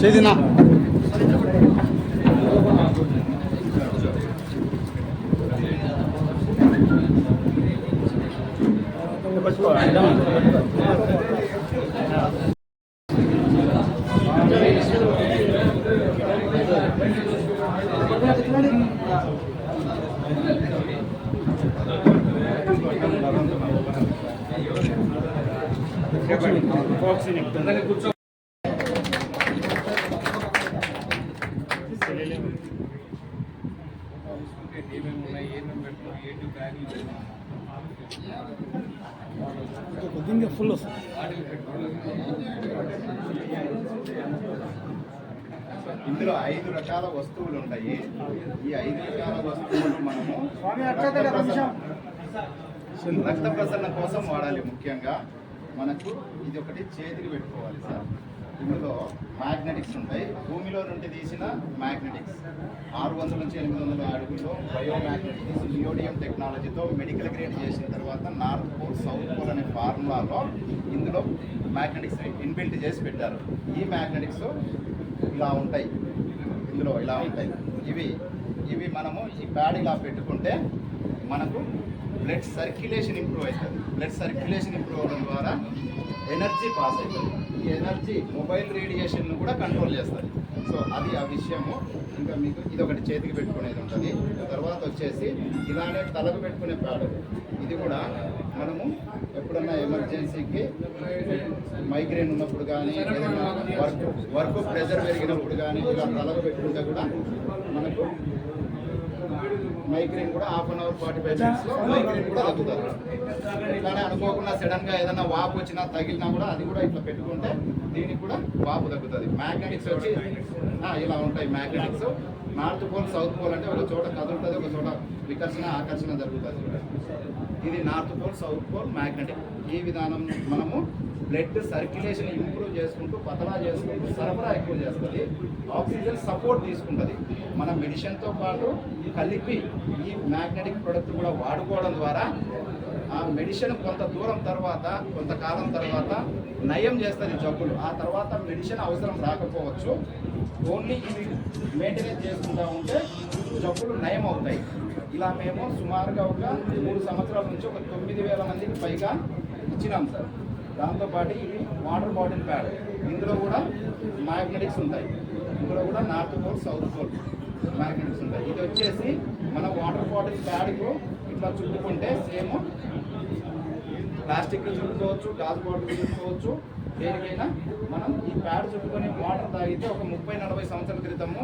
చేదినా కూర్చో ఫుల్ వస్తుంది. ఇందులో ఐదు రకాల వస్తువులు ఉంటాయి ఈ ఐదు రకాల వస్తువులు మనము రక్త ప్రసరణ కోసం వాడాలి ముఖ్యంగా. మనకు ఇది ఒకటి చేతికి పెట్టుకోవాలి సార్. ఇందులో మ్యాగ్నెటిక్స్ ఉంటాయి. భూమిలో నుండి తీసిన మ్యాగ్నెటిక్స్ ఆరు వందల నుంచి ఎనిమిది వందల అడుగుల్లో బయో మ్యాగ్నెటిక్స్ లియోడియం టెక్నాలజీతో మెడికల్ గ్రేడ్ చేసిన తర్వాత నార్త్ పోల్ సౌత్ పోల్ అనే ఫార్ములాలో ఇందులో మ్యాగ్నెటిక్స్ ఇన్బిల్ట్ చేసి పెట్టారు. ఈ మ్యాగ్నెటిక్స్ ఇలా ఉంటాయి. ఇందులో ఇలా ఉంటాయి. ఇవి ఇవి మనము ఈ ప్యాడ్ ఇలా పెట్టుకుంటే మనకు బ్లడ్ సర్క్యులేషన్ ఇంప్రూవ్ అవుతుంది. బ్లడ్ సర్క్యులేషన్ ఇంప్రూవ్ అవడం ద్వారా ఎనర్జీ పాస్ అవుతుంది. ఎనర్జీ మొబైల్ రేడియేషన్ను కూడా కంట్రోల్ చేస్తుంది. సో అది ఆ విషయము. ఇంకా మీకు ఇది ఒకటి చేతికి పెట్టుకునేది ఉంటుంది. తర్వాత వచ్చేసి ఇలానే తలకు పెట్టుకునే ప్యాడ్. ఇది కూడా మనము ఎప్పుడన్నా ఎమర్జెన్సీకి మైగ్రేన్ ఉన్నప్పుడు కానీ ఏదైనా వర్క్ వర్క్ ప్రెషర్ పెరిగినప్పుడు కానీ ఇలా తలకు పెట్టుకుంటే కూడా మనకు మైగ్రేన్ కూడా half an hour forty five మినిట్స్లో మైగ్రేన్ కూడా తగ్గుతారు. ఇట్లానే అనుకోకుండా సడన్గా ఏదైనా వాపు వచ్చినా తగిలినా కూడా అది కూడా ఇట్లా పెట్టుకుంటే దీనికి కూడా వాపు తగ్గుతుంది. మ్యాగ్నెటిక్స్ వచ్చి ఇలా ఉంటాయి magnetics north pole south pole అంటే ఒక చోట కదులుతుంది ఒక చోట వికర్షణ ఆకర్షణ జరుగుతుంది. ఇది north pole south pole magnetic. ఈ విధానం మనము బ్లడ్ సర్క్యులేషన్ ఇంప్రూవ్ చేసుకుంటూ పతలా చేసుకుంటూ సరఫరా ఎక్కువ చేస్తుంది. ఆక్సిజన్ సపోర్ట్ తీసుకుంటుంది. మన మెడిసిన్తో పాటు కలిపి ఈ మ్యాగ్నెటిక్ ప్రొడక్ట్ కూడా వాడుకోవడం ద్వారా ఆ మెడిసిన్ కొంత దూరం తర్వాత కొంతకాలం తర్వాత నయం చేస్తుంది జబ్బులు. ఆ తర్వాత మెడిసిన్ అవసరం రాకపోవచ్చు. ఓన్లీ ఇవి మెయింటెనెన్స్ చేసుకుంటా ఉంటే జబ్బులు నయం అవుతాయి ఇలా మేము సుమారుగా ఒక మూడు సంవత్సరాల నుంచి ఒక తొమ్మిది వేల మందికి పైగా ఇచ్చినాం సార్. దాంతోపాటు ఇవి వాటర్ బాటిల్ ప్యాడ్. ఇందులో కూడా మ్యాగ్నెటిక్స్ ఉంటాయి. ఇందులో కూడా north pole south pole magnetics ఉంటాయి. ఇది వచ్చేసి మన వాటర్ బాటిల్ ప్యాడ్కు ఇట్లా చుట్టుకుంటే సేమ్ ప్లాస్టిక్ చుట్టుకోవచ్చు గాజు బాటిల్ చుట్టుకోవచ్చు దేనికైనా మనం ఈ ప్యాడ్ చుట్టుకొని వాటర్ తాగితే ఒక ముప్పై నలభై సంవత్సరాల క్రితము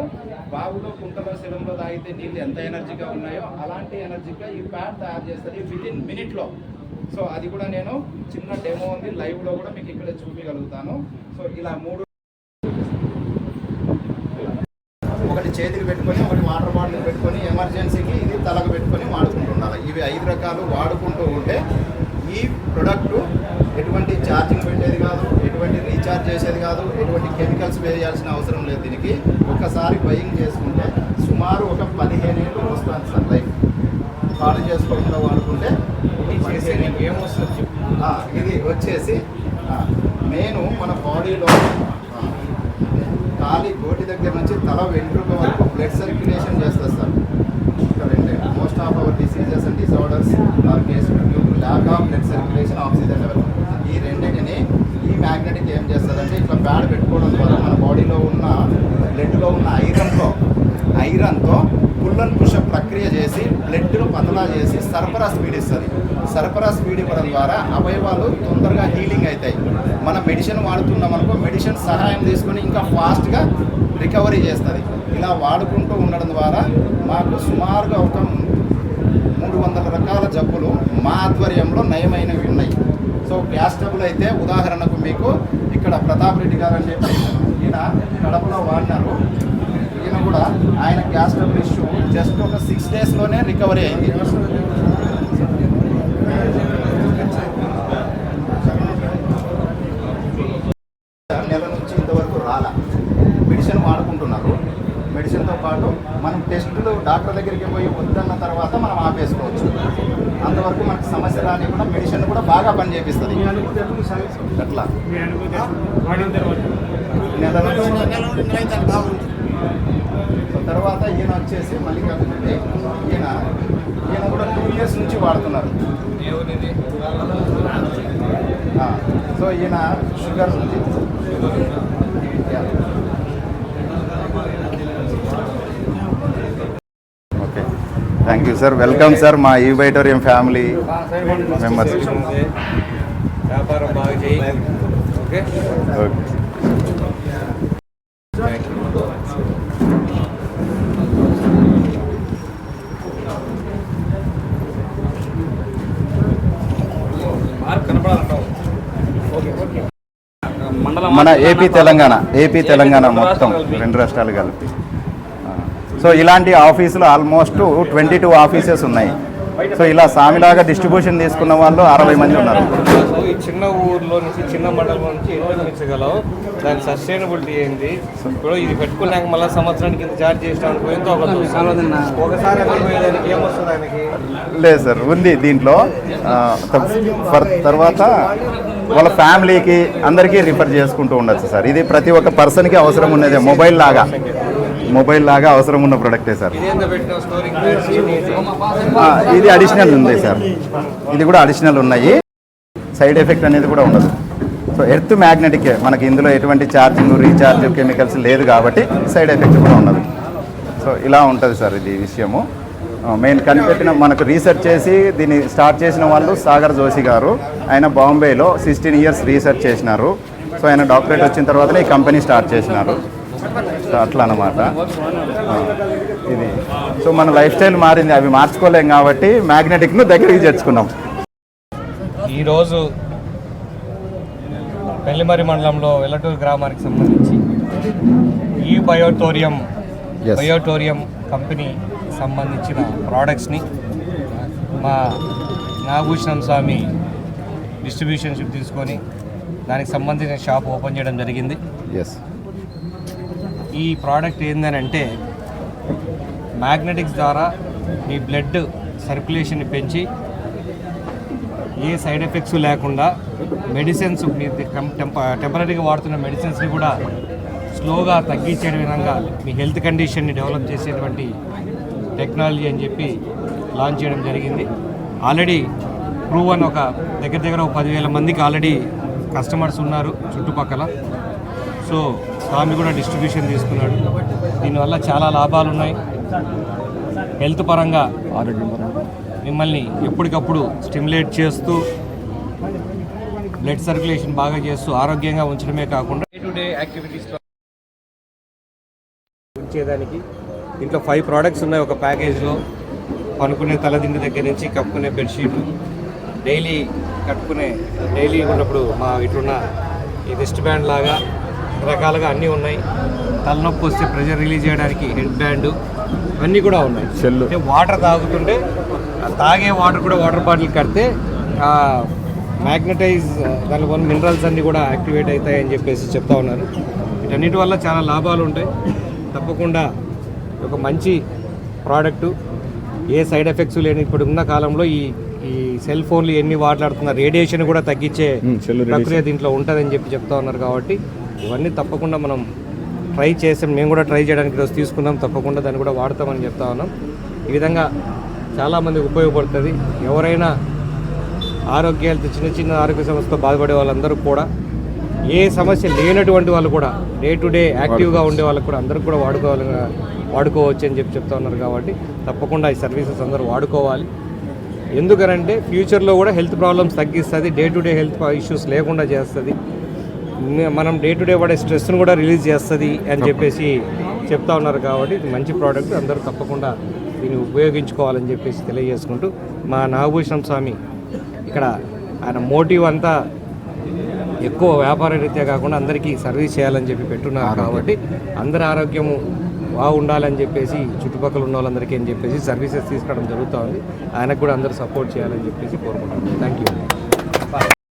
బావులో కుంటలో శిలంలో తాగితే నీళ్ళు ఎంత ఎనర్జీగా ఉన్నాయో అలాంటి ఎనర్జీగా ఈ ప్యాడ్ తయారు చేస్తుంది విత్ ఇన్ మినిట్లో సో అది కూడా నేను చిన్న డెమో ఉంది లైవ్లో కూడా మీకు ఇక్కడ చూపించగలుగుతాను. సో ఇలా మూడు ఒకటి చేతికి పెట్టుకొని ఒకటి వాటర్ బాటిల్ పెట్టుకొని ఎమర్జెన్సీకి ఇది తలకు పెట్టుకొని వాడుకుంటుండాలి ఇవి ఐదు రకాలు వాడుకుంటూ ఉంటే ఈ ప్రొడక్ట్ ఎటువంటి ఛార్జింగ్ పెట్టేది కాదు ఎటువంటి రీఛార్జ్ చేసేది కాదు ఎటువంటి కెమికల్స్ వేయాల్సిన అవసరం లేదు దీనికి ఒక్కసారి బయింగ్ చేసుకుంటే సుమారు ఒక పదిహేను ఏళ్ళు వస్తుంది సార్ లైఫ్ ఖాళీ చేసుకోకుండా వాడుకుంటే. ఏమొస్తుంది ఇది వచ్చేసి నేను మన బాడీలో కాలి గోటి దగ్గర నుంచి తల వెంట్రుక వరకు బ్లడ్ సర్క్యులేషన్ చేస్తుంది sir most of our diseases and disorders are cause lack of blood circulation oxygen level ఈ రెండింటిని ఈ మ్యాగ్నెటిక్ ఏం చేస్తుందంటే ఇట్లా ప్యాడ్ పెట్టుకోవడం ద్వారా మన బాడీలో ఉన్న బ్లడ్లో ఉన్న ఐరన్లో పతలా చేసి సరఫరా స్పీడ్ ఇస్తుంది. సరఫరా స్పీడ్ ఇవ్వడం ద్వారా అవయవాలు తొందరగా హీలింగ్ అవుతాయి. మన మెడిసిన్ వాడుతున్నాం అనుకో మెడిసిన్ సహాయం తీసుకొని ఇంకా ఫాస్ట్గా రికవరీ చేస్తుంది. ఇలా వాడుకుంటూ ఉండడం ద్వారా మాకు సుమారుగా ఒక మూడు వందల రకాల జబ్బులు మా ఆధ్వర్యంలో నయమైనవి ఉన్నాయి. సో గ్యాస్ ట్రబుల్ అయితే ఉదాహరణకు మీకు ఇక్కడ ప్రతాప్ రెడ్డి గారు అని చెప్పి ఈయన కడపలో వాడినారు. ఈయన కూడా ఆయన గ్యాస్ ట్రబుల్ ఇష్యూ. జస్ట్ ఒక సిక్స్ డేస్లోనే రికవరీ అయింది. నెల నుంచి ఇంతవరకు రాలా. మెడిసిన్ వాడుకుంటున్నారు. మెడిసిన్తో పాటు మనం టెస్టులు డాక్టర్ దగ్గరికి పోయి వద్దన్న తర్వాత మనం ఆపేసుకోవచ్చు. అంతవరకు మనకు సమస్య రాని కూడా మెడిసిన్ కూడా బాగా పని చేపిస్తుంది అట్లా నెల తర్వాత ఈయన వచ్చేసి మల్లికార్జున రెడ్డి ఈయన ఈయన కూడా టూ ఇయర్స్ నుంచి వాడుతున్నారు. సో ఈయన షుగర్ ఉంది. Okay thank you sir welcome sir మా ఈవైటోరియం ఫ్యామిలీ మెంబర్స్ వ్యాపారం బాగా చేయి. ఓకే ఓకే మార్క్ కనపడాలంటావు ఓకే ఓకే మండలం మన ఏపీ తెలంగాణ ఏపీ తెలంగాణ మొత్తం రెండు రాష్ట్రాలు కలిపి. సో ఇలాంటి ఆఫీసులు ఆల్మోస్ట్ ట్వంటీ టూ ఆఫీసెస్ ఉన్నాయి. సో ఇలా సామిలాగా డిస్ట్రిబ్యూషన్ తీసుకున్న వాళ్ళు అరవై మంది ఉన్నారు. ఈ చిన్న ఊర్లో నుంచి చిన్న మండలం నుంచి ఎంత పెంచగలవు దాని సస్టైనబిలిటీ ఏంది? ఇప్పుడు ఇది పెట్టుకున్నాక మళ్ళీ సంవత్సరానికి ఇంత చార్జ్ చేసినాం ఎంతో. ఒకసారి ఏమొస్తుంది లేదు సార్ ఉంది దీంట్లో. తర్వాత వాళ్ళ ఫ్యామిలీకి అందరికీ రిఫర్ చేసుకుంటూ ఉండొచ్చు సార్. ఇది ప్రతి ఒక్క పర్సన్కి అవసరం ఉన్నదే మొబైల్ లాగా. మొబైల్ లాగా అవసరం ఉన్న ప్రొడక్టే సార్. ఇది అడిషనల్ ఉంది సార్. ఇది కూడా అడిషనల్ ఉన్నాయి. సైడ్ ఎఫెక్ట్ అనేది కూడా ఉండదు. సో ఎర్త్ మ్యాగ్నెటిక్ మనకి ఇందులో ఎటువంటి ఛార్జింగ్ రీఛార్జ్ కెమికల్స్ లేదు కాబట్టి సైడ్ ఎఫెక్ట్ కూడా ఉండదు. సో ఇలా ఉంటుంది సార్ ఇది విషయము. మెయిన్ కనిపెట్టిన మనకు రీసెర్చ్ చేసి దీన్ని స్టార్ట్ చేసిన వాళ్ళు సాగర్ జోషి గారు. ఆయన బాంబేలో సిక్స్టీన్ ఇయర్స్ రీసెర్చ్ చేసినారు. సో ఆయన డాక్టరేట్ వచ్చిన తర్వాతనే ఈ కంపెనీ స్టార్ట్ చేసినారు. సో అట్లా అనమాట ఇది. సో మన లైఫ్ స్టైల్ మారింది. అవి మార్చుకోలేం కాబట్టి మ్యాగ్నెటిక్ను దగ్గరికి చేర్చుకున్నాం. ఈరోజు పెళ్ళిమరి మండలంలో వెల్లటూరు గ్రామానికి సంబంధించి ఈ బయోటోరియం. బయోటోరియం కంపెనీ సంబంధించిన ప్రోడక్ట్స్ని మా నాగభూషణం స్వామి డిస్ట్రిబ్యూషన్షిప్ తీసుకొని దానికి సంబంధించిన షాప్ ఓపెన్ చేయడం జరిగింది. ఎస్ ఈ ప్రోడక్ట్ ఏందని అంటే మ్యాగ్నెటిక్స్ ద్వారా మీ బ్లడ్ సర్క్యులేషన్ని పెంచి ఏ సైడ్ ఎఫెక్ట్స్ లేకుండా మెడిసిన్స్ మీ టెంపరీగా వాడుతున్న మెడిసిన్స్ని కూడా స్లోగా తగ్గించే విధంగా మీ హెల్త్ కండిషన్ని డెవలప్ చేసేటువంటి టెక్నాలజీ అని చెప్పి లాంచ్ చేయడం జరిగింది. ఆల్రెడీ ప్రూవ్ అని ఒక దగ్గర దగ్గర ఒక పదివేల మందికి ఆల్రెడీ కస్టమర్స్ ఉన్నారు చుట్టుపక్కల. సో స్వామి కూడా డిస్ట్రిబ్యూషన్ తీసుకున్నాడు. దీనివల్ల చాలా లాభాలు ఉన్నాయి. హెల్త్ పరంగా మిమ్మల్ని ఎప్పటికప్పుడు స్టిమ్యులేట్ చేస్తూ బ్లడ్ సర్క్యులేషన్ బాగా చేస్తూ ఆరోగ్యంగా ఉంచడమే కాకుండా డే టు డే యాక్టివిటీస్లో ఉంచేదానికి దీంట్లో ఫైవ్ ప్రోడక్ట్స్ ఉన్నాయి ఒక ప్యాకేజ్లో. పనుకునే తలదిండి దగ్గర నుంచి కప్పుకునే బెడ్షీట్ డైలీ కట్టుకునే డైలీ ఉన్నప్పుడు మా ఇట్లున్న ఈ రిస్ట్ బ్యాండ్ లాగా రకాలుగా అన్నీ ఉన్నాయి. తలనొప్పి వస్తే ప్రెషర్ రిలీజ్ చేయడానికి హెడ్ బ్యాండ్ అన్నీ కూడా ఉన్నాయి. చెల్లు. అంటే వాటర్ తాగుతుంటే తాగే వాటర్ కూడా వాటర్ బాటిల్ కడితే మ్యాగ్నటైజ్ దాని వల్ల మినరల్స్ అన్నీ కూడా యాక్టివేట్ అవుతాయని చెప్పేసి చెప్తా ఉన్నారు. వీటన్నిటి వల్ల చాలా లాభాలు ఉంటాయి. తప్పకుండా ఒక మంచి ప్రోడక్టు. ఏ సైడ్ ఎఫెక్ట్స్ లేని ఇప్పుడు ఉన్న కాలంలో ఈ ఈ సెల్ ఫోన్లు ఎన్ని మాట్లాడుతున్న రేడియేషన్ కూడా తగ్గించే ప్రక్రియ దీంట్లో ఉంటుందని చెప్పి చెప్తా ఉన్నారు కాబట్టి ఇవన్నీ తప్పకుండా మనం ట్రై చేసాం. మేము కూడా ట్రై చేయడానికి ఈరోజు తీసుకుందాం తప్పకుండా దాన్ని కూడా వాడతామని చెప్తా ఉన్నాం. ఈ విధంగా చాలామందికి ఉపయోగపడుతుంది. ఎవరైనా ఆరోగ్యాలతో చిన్న చిన్న ఆరోగ్య సమస్యతో బాధపడే వాళ్ళందరూ కూడా ఏ సమస్య లేనటువంటి వాళ్ళు కూడా డే టు డే యాక్టివ్గా ఉండే వాళ్ళకు కూడా అందరికి కూడా వాడుకోవాలి వాడుకోవచ్చు అని చెప్పి చెప్తా ఉన్నారు కాబట్టి తప్పకుండా ఈ సర్వీసెస్ అందరూ వాడుకోవాలి. ఎందుకనంటే ఫ్యూచర్లో కూడా హెల్త్ ప్రాబ్లమ్స్ తగ్గిస్తుంది day to day health issues లేకుండా చేస్తుంది. మనం డే టు డే పడే స్ట్రెస్ను కూడా రిలీజ్ చేస్తుంది అని చెప్పేసి చెప్తా ఉన్నారు కాబట్టి ఇది మంచి ప్రోడక్ట్ అందరూ తప్పకుండా దీన్ని ఉపయోగించుకోవాలని చెప్పేసి తెలియజేసుకుంటూ మా నాగభూషణం స్వామి ఇక్కడ ఆయన మోటివ్ అంతా ఎక్కువ వ్యాపార రీత్యా కాకుండా అందరికీ సర్వీస్ చేయాలని చెప్పి పెట్టున్నారు కాబట్టి అందరి ఆరోగ్యము బాగుండాలని చెప్పేసి చుట్టుపక్కల ఉన్న వాళ్ళందరికీ అని చెప్పేసి సర్వీసెస్ తీసుకోవడం జరుగుతూ ఉంది. ఆయనకు కూడా అందరూ సపోర్ట్ చేయాలని చెప్పేసి కోరుకుంటున్నాను. Thank you